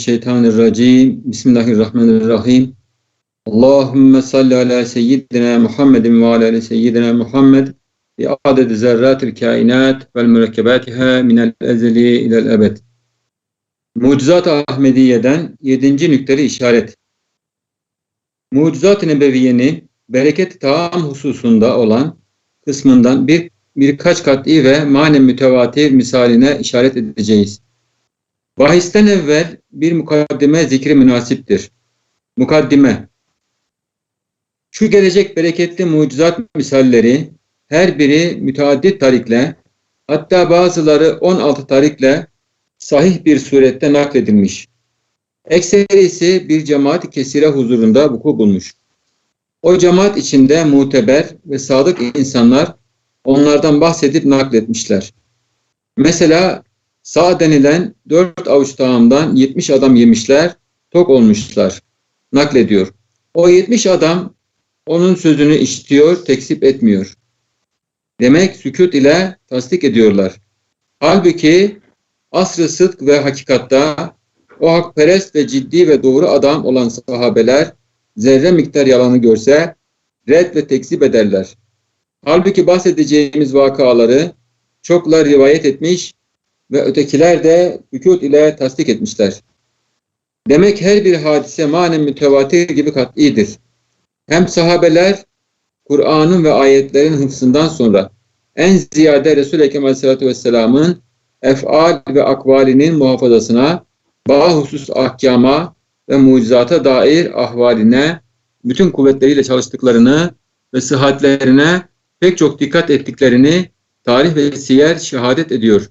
Mineşşeytanirracim. Bismillahirrahmanirrahim. Allahümme salli ala seyyidina Muhammedin ve ala ali seyyidina Muhammed bi adedi zerratil kainat vel mürekkebatiha minel ezeli ilel ebed. Mucizat-ı Ahmediye'den yedinci nükteli işaret. Mucizat-ı Nebeviye'nin bereket taam hususunda olan kısmından bir birkaç kat'i ve manen mütevatir misaline işaret edeceğiz. Bahisten evvel bir mukaddime zikri münasiptir. Mukaddime Şu gelecek bereketli mucizat misalleri her biri müteaddit tarikle hatta bazıları 16 tarikle sahih bir surette nakledilmiş. Ekserisi bir cemaat kesire huzurunda vuku bulmuş. O cemaat içinde muteber ve sadık insanlar onlardan bahsedip nakletmişler. Mesela Sağ denilen dört avuç tağımdan 70 adam yemişler, tok olmuşlar. Naklediyor. O 70 adam onun sözünü işitiyor, tekzip etmiyor. Demek sükut ile tasdik ediyorlar. Halbuki asr-ı sıdk ve hakikatta o hakperest ve ciddi ve doğru adam olan sahabeler zerre miktar yalanı görse red ve tekzip ederler. Halbuki bahsedeceğimiz vakaları çoklar rivayet etmiş ve ötekiler de hükût ile tasdik etmişler. Demek her bir hadise manen mütevatir gibi kat'idir. Hem sahabeler Kur'an'ın ve ayetlerin hıfzından sonra en ziyade Resul-i Ekrem Aleyhisselatü Vesselam'ın efal ve akvalinin muhafazasına, bahusus ahkama ve mucizata dair ahvaline bütün kuvvetleriyle çalıştıklarını ve sıhhatlerine pek çok dikkat ettiklerini tarih ve siyer şehadet ediyor.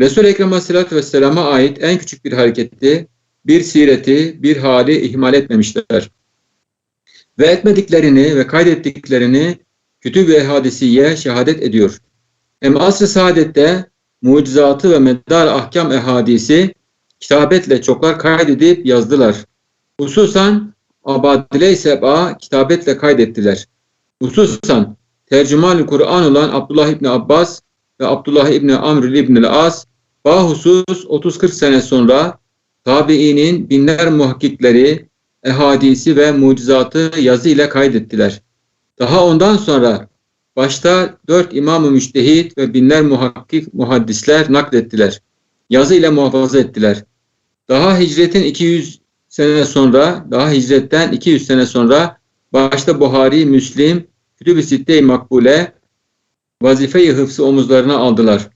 Resul-i Ekrem Aleyhisselatü Vesselam'a ait en küçük bir hareketi, bir sireti, bir hali ihmal etmemişler. Ve etmediklerini ve kaydettiklerini kütüb ve hadisiye şehadet ediyor. Hem asr-ı saadette mucizatı ve meddar ahkam ehadisi kitabetle çoklar kaydedip yazdılar. Hususan Abadile Seba kitabetle kaydettiler. Hususan tercüman Kur'an olan Abdullah İbni Abbas ve Abdullah İbni Amr İbni As bahusus 30-40 sene sonra tabiinin binler muhakkikleri ehadisi ve mucizatı yazı ile kaydettiler. Daha ondan sonra başta dört imam-ı müştehit ve binler muhakkik muhaddisler naklettiler. Yazı ile muhafaza ettiler. Daha hicretin 200 sene sonra, daha hicretten 200 sene sonra başta Buhari, Müslim, Kütüb-i Sitte-i Makbule vazife-i hıfzı omuzlarına aldılar.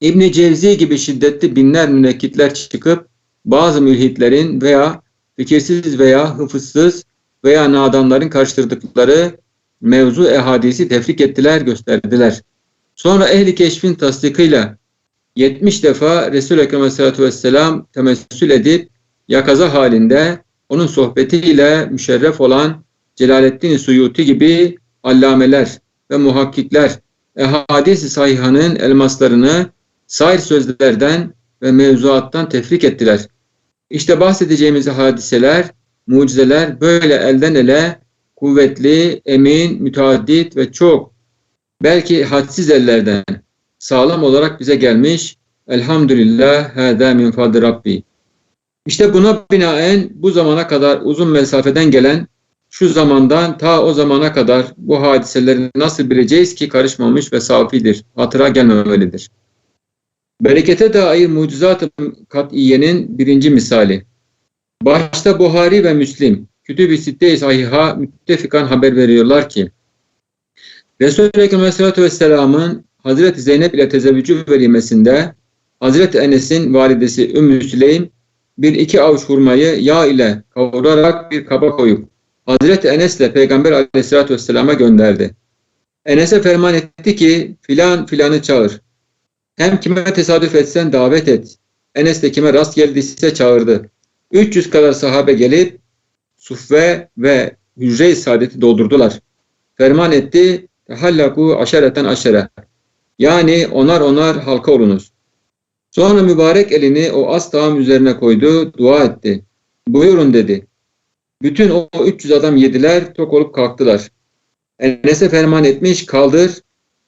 İbn Cevzi gibi şiddetli binler münekkitler çıkıp bazı mülhitlerin veya fikirsiz veya hıfızsız veya nadanların karıştırdıkları mevzu ehadisi tefrik ettiler, gösterdiler. Sonra ehli keşfin tasdikıyla 70 defa Resul-i Ekrem Aleyhisselatü Vesselam temessül edip yakaza halinde onun sohbetiyle müşerref olan Celaleddin Suyuti gibi allameler ve muhakkikler ehadis-i sahihanın elmaslarını sair sözlerden ve mevzuattan tefrik ettiler. İşte bahsedeceğimiz hadiseler, mucizeler böyle elden ele kuvvetli, emin, müteaddit ve çok belki hadsiz ellerden sağlam olarak bize gelmiş. Elhamdülillah hâdâ min fadli Rabbi. İşte buna binaen bu zamana kadar uzun mesafeden gelen şu zamandan ta o zamana kadar bu hadiseleri nasıl bileceğiz ki karışmamış ve safidir, hatıra gelmemelidir. Berekete dair mucizat-ı kat'iyenin birinci misali. Başta Buhari ve Müslim, Kütüb-i Sitte-i Sahiha müttefikan haber veriyorlar ki, Resul-i Ekrem Aleyhisselatü Vesselam'ın Hazreti Zeynep ile tezevvücü verilmesinde Hazreti Enes'in validesi Ümmü Süleym bir iki avuç hurmayı yağ ile kavurarak bir kaba koyup Hazreti Enes ile Peygamber Aleyhisselatü Vesselam'a gönderdi. Enes'e ferman etti ki filan filanı çağır. Hem kime tesadüf etsen davet et. Enes de kime rast geldiyse çağırdı. 300 kadar sahabe gelip sufve ve hücre-i saadeti doldurdular. Ferman etti. Tehallaku aşereten aşere. Yani onar onar halka olunuz. Sonra mübarek elini o az tağım üzerine koydu, dua etti. Buyurun dedi. Bütün o 300 adam yediler, tok olup kalktılar. Enes'e ferman etmiş, kaldır,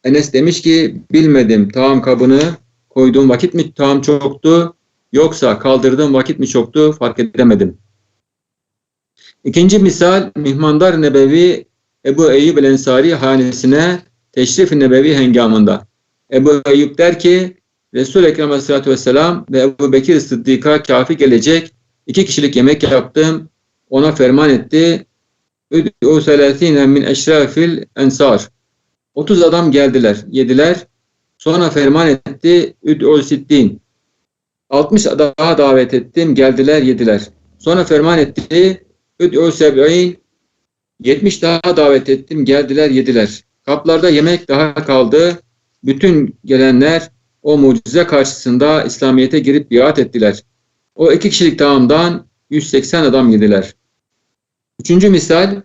Enes demiş ki bilmedim tağım kabını koyduğum vakit mi tağım çoktu yoksa kaldırdığım vakit mi çoktu fark edemedim. İkinci misal Mihmandar Nebevi Ebu Eyyub el Ensari hanesine Teşrif-i Nebevi hengamında. Ebu Eyyub der ki Resul-i Ekrem Aleyhisselatü Vesselam ve Ebu Bekir Sıddık'a kafi gelecek iki kişilik yemek yaptım. Ona ferman etti. Üd'u selatine min eşrafil ensar. 30 adam geldiler, yediler. Sonra ferman etti. Üd'u sittin. 60 daha davet ettim. Geldiler, yediler. Sonra ferman etti. Üd'u seb'in. 70 daha davet ettim. Geldiler, yediler. Kaplarda yemek daha kaldı. Bütün gelenler o mucize karşısında İslamiyet'e girip biat ettiler. O iki kişilik tamamdan 180 adam yediler. Üçüncü misal,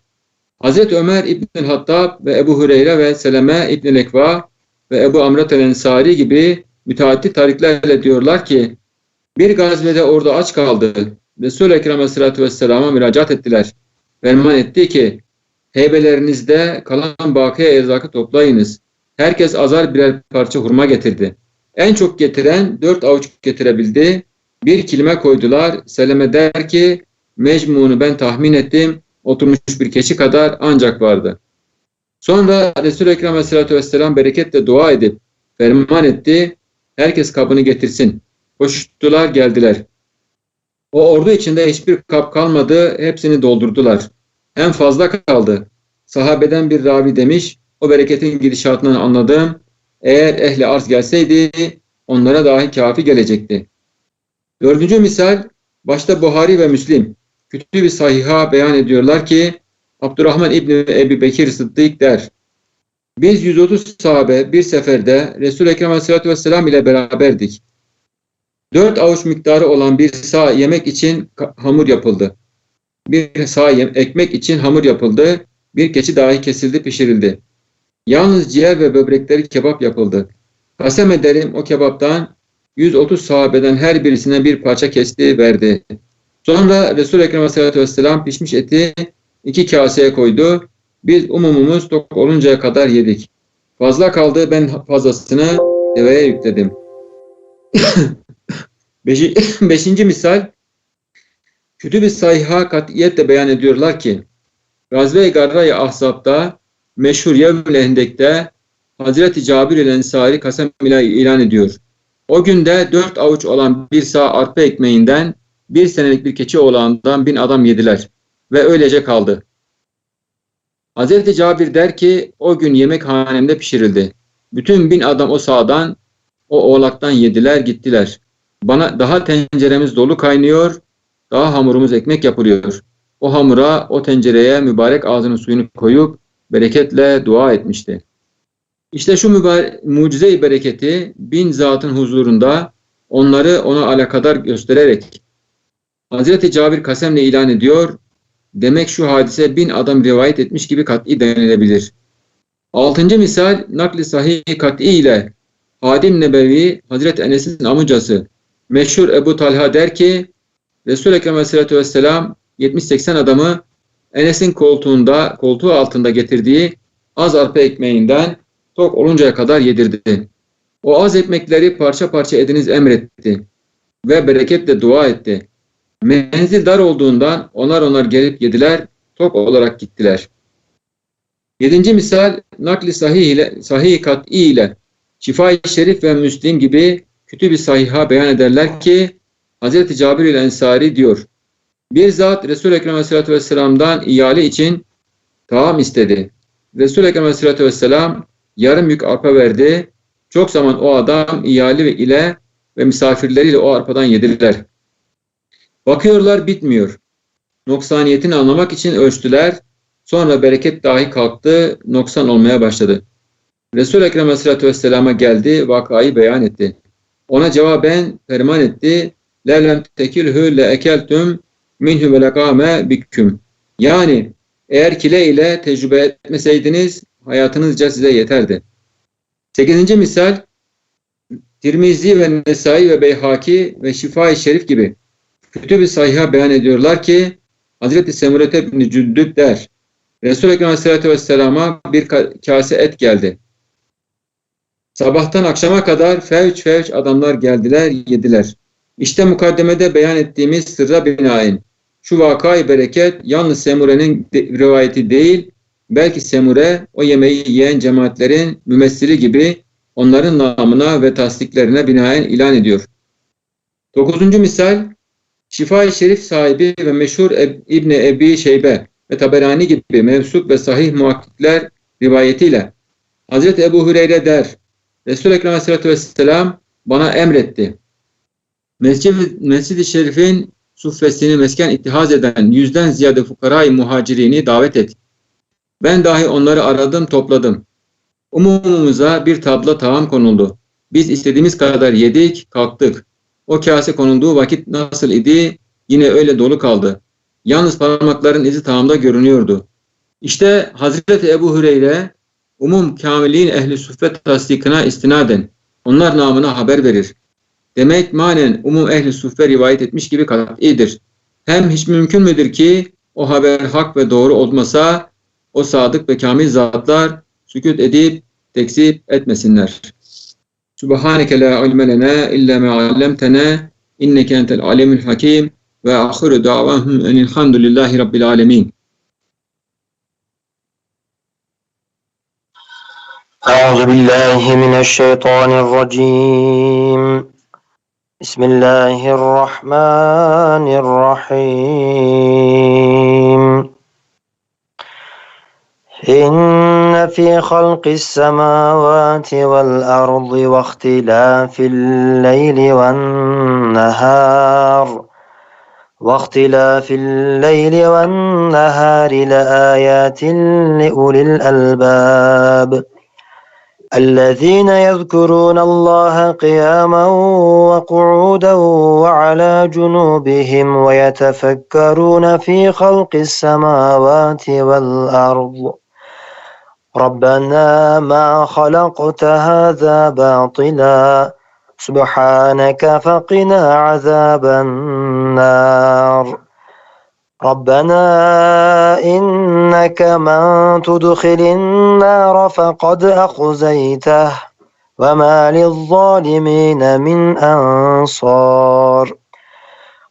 Hazreti Ömer İbn Hattab ve Ebu Hureyre ve Seleme İbn Lekva ve Ebu Amrat el Ensari gibi müteaddit tariklerle diyorlar ki bir gazvede orada aç kaldı. Resul-i Ekrem Aleyhisselatü Vesselam'a müracaat ettiler. Ferman etti ki heybelerinizde kalan bakiye erzakı toplayınız. Herkes azar birer parça hurma getirdi. En çok getiren dört avuç getirebildi. Bir kilime koydular. Seleme der ki mecmunu ben tahmin ettim. Oturmuş bir keçi kadar ancak vardı. Sonra Resul-i Ekrem Aleyhisselatü Vesselam bereketle dua edip ferman etti. Herkes kabını getirsin. Koştular geldiler. O ordu içinde hiçbir kap kalmadı. Hepsini doldurdular. En fazla kaldı. Sahabeden bir ravi demiş. O bereketin gidişatından anladım. Eğer ehli arz gelseydi onlara dahi kafi gelecekti. Dördüncü misal başta Buhari ve Müslim kütüb-i sahiha beyan ediyorlar ki Abdurrahman İbni Ebi Bekir Sıddık der. Biz 130 sahabe bir seferde Resul-i Ekrem Aleyhisselatü Vesselam ile beraberdik. Dört avuç miktarı olan bir sağ yemek için hamur yapıldı. Bir sağ ekmek için hamur yapıldı. Bir keçi dahi kesildi, pişirildi. Yalnız ciğer ve böbrekleri kebap yapıldı. Kasem ederim o kebaptan 130 sahabeden her birisine bir parça kesti verdi. Sonra Resul-i Ekrem Aleyhisselatü Vesselam pişmiş eti iki kaseye koydu. Biz umumumuz tok oluncaya kadar yedik. Fazla kaldı ben fazlasını deveye yükledim. Beşi, beşinci misal Kütüb-i Sayha katiyetle beyan ediyorlar ki Gazve-i Garra-i Ahzab'da meşhur Yevmül Ehendek'te Hazreti Cabir el Ensari kasem ile ilan ediyor. O günde dört avuç olan bir sağ arpa ekmeğinden bir senelik bir keçi oğlandan bin adam yediler ve öylece kaldı. Hazreti Cabir der ki o gün yemek hanemde pişirildi. Bütün bin adam o sağdan o oğlaktan yediler gittiler. Bana daha tenceremiz dolu kaynıyor, daha hamurumuz ekmek yapılıyor. O hamura, o tencereye mübarek ağzının suyunu koyup bereketle dua etmişti. İşte şu mucize-i bereketi bin zatın huzurunda onları ona alakadar göstererek Hazreti Cabir kasemle ilan ediyor. Demek şu hadise bin adam rivayet etmiş gibi kat'i denilebilir. Altıncı misal nakli sahih kat'i ile Hadim Nebevi Hazreti Enes'in amcası meşhur Ebu Talha der ki Resul-i Ekrem Aleyhisselatü Vesselam 70-80 adamı Enes'in koltuğunda, koltuğu altında getirdiği az arpa ekmeğinden tok oluncaya kadar yedirdi. O az ekmekleri parça parça ediniz emretti ve bereketle dua etti. Menzil dar olduğundan onar onar gelip yediler, tok olarak gittiler. Yedinci misal nakli sahih ile sahih kat'i ile Şifa-i Şerif ve Müslim gibi kütüb-i sahiha beyan ederler ki Hz. Cabir ile Ensari diyor. Bir zat Resul-i Ekrem Aleyhisselatü Vesselam'dan ihale için taam istedi. Resul-i Ekrem Aleyhisselatü Vesselam yarım yük arpa verdi. Çok zaman o adam ihale ile ve misafirleriyle o arpadan yediler. Bakıyorlar bitmiyor. Noksaniyetini anlamak için ölçtüler. Sonra bereket dahi kalktı, noksan olmaya başladı. Resul-i Ekrem Aleyhisselatü Vesselam'a geldi, vakayı beyan etti. Ona cevaben ferman etti. Le ekeltüm minhü ve lekame bikküm. Yani eğer kile ile tecrübe etmeseydiniz hayatınızca size yeterdi. Sekizinci misal Tirmizi ve Nesai ve Beyhaki ve Şifa-i Şerif gibi Kütüb-i Sayha beyan ediyorlar ki Hazreti Semurete bin Cüddüb der. Resul-i Ekrem Aleyhisselatü Vesselam'a bir kase et geldi. Sabahtan akşama kadar fevç fevç adamlar geldiler, yediler. İşte mukaddemede beyan ettiğimiz sırra binaen şu vakayı bereket yalnız Semure'nin rivayeti değil, belki Semure o yemeği yiyen cemaatlerin mümessili gibi onların namına ve tasdiklerine binaen ilan ediyor. Dokuzuncu misal, Şifa-i Şerif sahibi ve meşhur Eb- İbni Ebi Şeybe ve Taberani gibi mevsup ve sahih muhakkikler rivayetiyle Hazreti Ebu Hureyre der, Resul-i Ekrem Aleyhisselatü Vesselam bana emretti. Mescid- Mescid-i Şerif'in suffesini mesken ittihaz eden yüzden ziyade fukarayı muhacirini davet et. Ben dahi onları aradım, topladım. Umumumuza bir tabla taam konuldu. Biz istediğimiz kadar yedik, kalktık. O kase konulduğu vakit nasıl idi? Yine öyle dolu kaldı. Yalnız parmakların izi taamda görünüyordu. İşte Hazreti Ebu Hureyre umum kamilin ehli suffet tasdikine istinaden onlar namına haber verir. Demek manen umum ehli suffe rivayet etmiş gibi kat'idir. Hem hiç mümkün müdür ki o haber hak ve doğru olmasa o sadık ve kamil zatlar sükut edip tekzip etmesinler. سبحانك لا علم لنا إلا ما علمتنا إنك أنت العليم الحكيم وآخر دعواهم أن الحمد لله رب العالمين. أعوذ بالله من الشيطان الرجيم. بسم الله الرحمن الرحيم. إن في خلق السماوات والأرض واختلاف الليل والنهار. واختلاف الليل والنهار لآيات لأولي الألباب. الذين يذكرون الله قياما وقعودا وعلى جنوبهم ويتفكرون في خلق السماوات والأرض. ربنا ما خلقت هذا باطلا. سبحانك فقنا عذاب النار. ربنا إنك من تدخل النار فقد أخزيته. وما للظالمين من أنصار.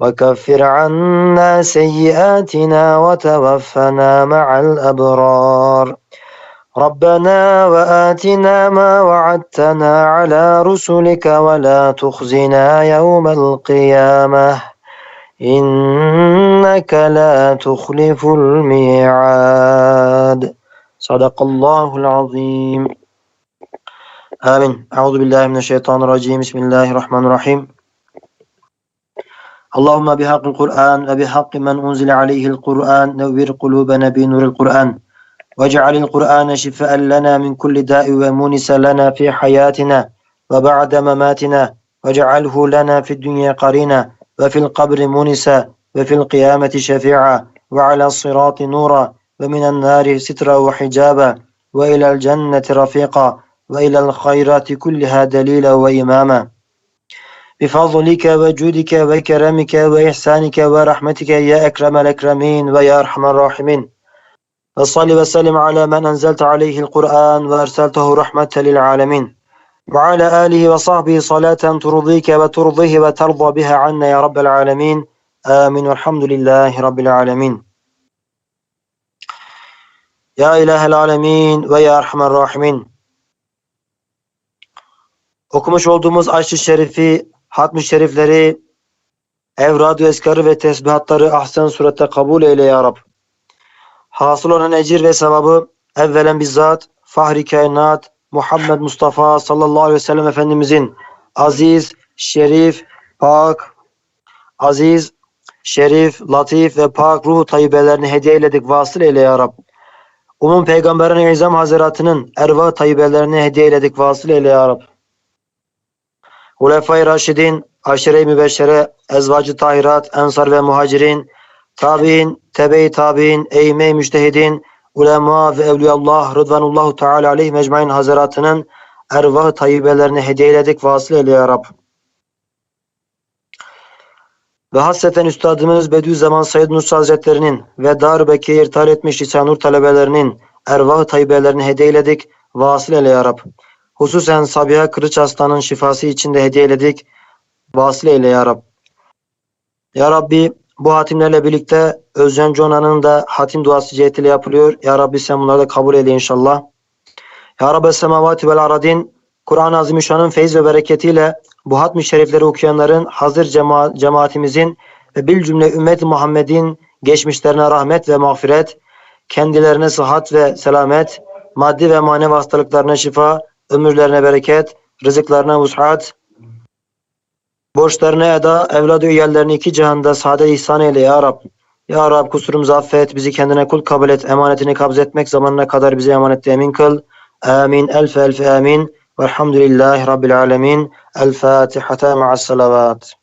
وكفر عنا سيئاتنا وتوفنا مع الأبرار. ربنا وآتنا ما وعدتنا على رسلك ولا تخزنا يوم القيامة. إنك لا تخلف الميعاد. صدق الله العظيم. آمين. أعوذ بالله من الشيطان الرجيم. بسم الله الرحمن الرحيم. اللهم بحق القرآن وبحق من أنزل عليه القرآن نوّر قلوبنا بنور القرآن. واجعل القرآن شفاء لنا من كل داء ومونس لنا في حياتنا وبعد مماتنا. واجعله لنا في الدنيا قرينا وفي القبر مونسا وفي القيامة شفيعا. وعلى الصراط نورا ومن النار سترا وحجابا. وإلى الجنة رفيقا. وإلى الخيرات كلها دليلا وإماما. بفضلك وجودك وكرمك وإحسانك ورحمتك يا أكرم الأكرمين ويا أرحم الراحمين. وصل وسلم على من أنزلت عليه القرآن وأرسلته رحمة للعالمين. وعلى آله وصحبه صلاة ترضيك وترضيه وترضى بها عنا يا رب العالمين. آمين. والحمد لله رب العالمين. يا إله العالمين ويا أرحم الراحمين. Okumuş olduğumuz Aşr-ı Şerifi, Hatm-ı Şerifleri, Evrad-ı Eskarı ve tesbihatları ahsen surette kabul eyle ya Rab. Hasıl olan ecir ve sevabı evvelen bizzat Fahri Kainat Muhammed Mustafa sallallahu aleyhi ve sellem Efendimizin aziz, şerif, pak, aziz, şerif, latif ve pak ruhu tayyibelerini hediye eyledik. Vasıl eyle ya Rab. Umum Peygamberin İzam Hazretleri'nin erva tayyibelerini hediye eyledik. Vasıl eyle ya Rab. Hulefai Raşidin, Aşire-i Mübeşşere, Ezvacı Tahirat, Ensar ve Muhacirin, tabi'in, tebe-i tabi'in, eğme-i müştehidin, ulema ve evliyallah rıdvanullahu teala aleyh mecmain hazaratının ervah tayyibelerini hediye eyledik vasıl eyle ya Rab. Ve hasreten Üstadımız Bediüzzaman Said Nursi Hazretlerinin ve Dar-ı irtihal etmiş Lisanur talebelerinin ervah tayyibelerini hediye eyledik. Vasıl eyle ya Rab. Hususen Sabiha Kılıç Aslan'ın şifası için de hediye eyledik. Vasıl ya Rab. Ya Rabbi bu hatimlerle birlikte Özcan Cona'nın da hatim duası cihetiyle yapılıyor. Ya Rabbi sen bunları da kabul eyle inşallah. Ya Rabbi semavati vel aradin Kur'an-ı Azimüşşan'ın feyiz ve bereketiyle bu hatmi şerifleri okuyanların hazır cema cemaatimizin ve bil cümle ümmet Muhammed'in geçmişlerine rahmet ve mağfiret, kendilerine sıhhat ve selamet, maddi ve manevi hastalıklarına şifa, ömürlerine bereket, rızıklarına vus'at, borçlarına eda, evladı üyelerini iki cihanda saadet ihsan eyle ya Rab. Ya Rab kusurumuzu affet, bizi kendine kul kabul et, emanetini kabz etmek zamanına kadar bize emanet emin kıl. Amin, elfe elfe amin. Velhamdülillahi Rabbil alemin. El Fatiha ma'as salavat.